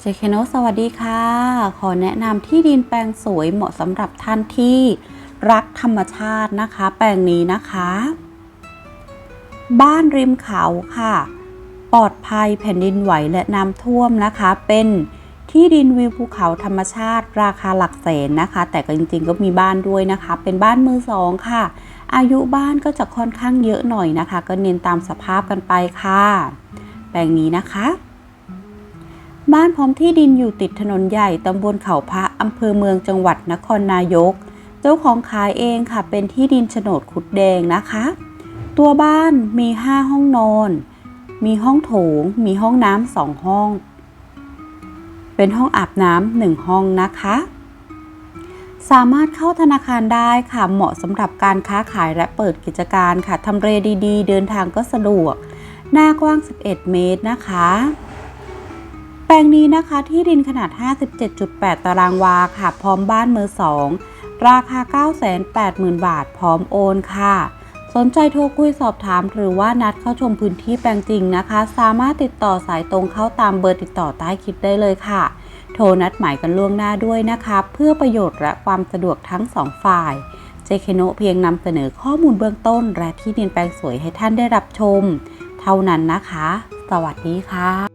เจเคโนสวัสดีค่ะ ขอแนะนำที่ดินแปลงสวยเหมาะสำหรับท่านที่รักธรรมชาตินะคะ แปลงนี้นะคะ บ้านริมเขาค่ะ ปลอดภัยแผ่นดินไหวและน้ำท่วมนะคะ เป็นที่ดินวิวภูเขาธรรมชาติ ราคาหลักแสนนะคะ แต่ก็จริงๆก็มีบ้านด้วยนะคะ เป็นบ้านมือสองค่ะ อายุบ้านก็จะค่อนข้างเยอะหน่อยนะคะ ก็เน้นตามสภาพกันไปค่ะ แปลงนี้นะคะ บ้านพร้อมที่ดินอยู่ติดถนนใหญ่ตำบลเขาพระอำเภอเมืองจังหวัดนครนายก เจ้าของขายเองค่ะเป็นที่ดินโฉนดขุดแดงนะคะ ตัวบ้านมี 5 ห้องนอน มีห้องโถง มีห้องน้ำสองห้อง เป็นห้องอาบน้ำหนึ่งห้องนะคะ สามารถเข้าธนาคารได้ค่ะเหมาะสำหรับการค้าขายและเปิดกิจการค่ะทำเลดีๆ เดินทางก็สะดวก หน้ากว้าง 11 เมตรนะคะ ลงนี้นะคะ ที่ดินขนาด 57.8 ตารางวาค่ะ พร้อมบ้านมือสองราคา 980,000 บาท พร้อมโอนค่ะ สนใจโทรคุยสอบถาม หรือว่านัดเข้าชมพื้นที่แปลงจริงนะคะ สามารถติดต่อสายตรงเข้าตามเบอร์ติดต่อใต้คลิปได้เลยค่ะ โทรนัดหมายกันล่วงหน้าด้วยนะคะ เพื่อประโยชน์และความสะดวกทั้งสองฝ่ายเจเคโนเพียงนำเสนอข้อมูลเบื้องต้น และที่ดินแปลงสวยให้ท่านได้รับชม เท่านั้นนะคะ สวัสดีค่ะ